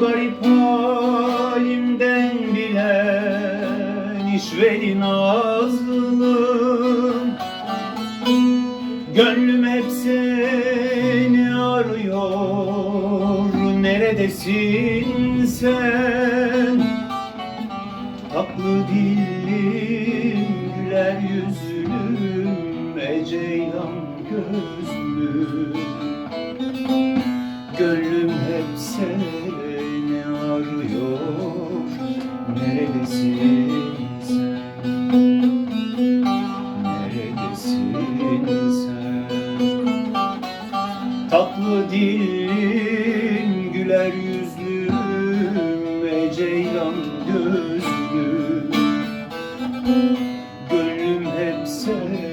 Garip halimden bilen işveri nazlım Gönlüm hep seni arıyor Neredesin sen? Tatlı dillim güler yüzlüm Eceylan gözlüm. Gönlüm Gönlüm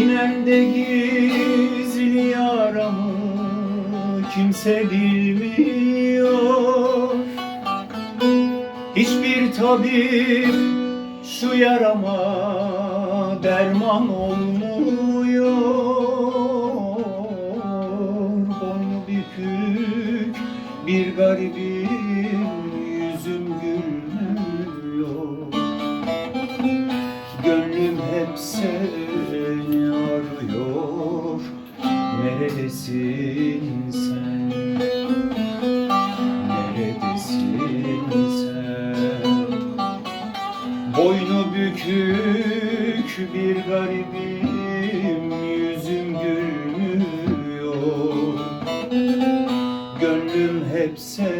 Sinemde gizli yaramı kimse bilmiyor. Hiçbir tabip şu yarama derman olmuyor Neredesin sen? Neredesin sen? Boynu bükük bir garibim Yüzüm gülmüyor Gönlüm hep seni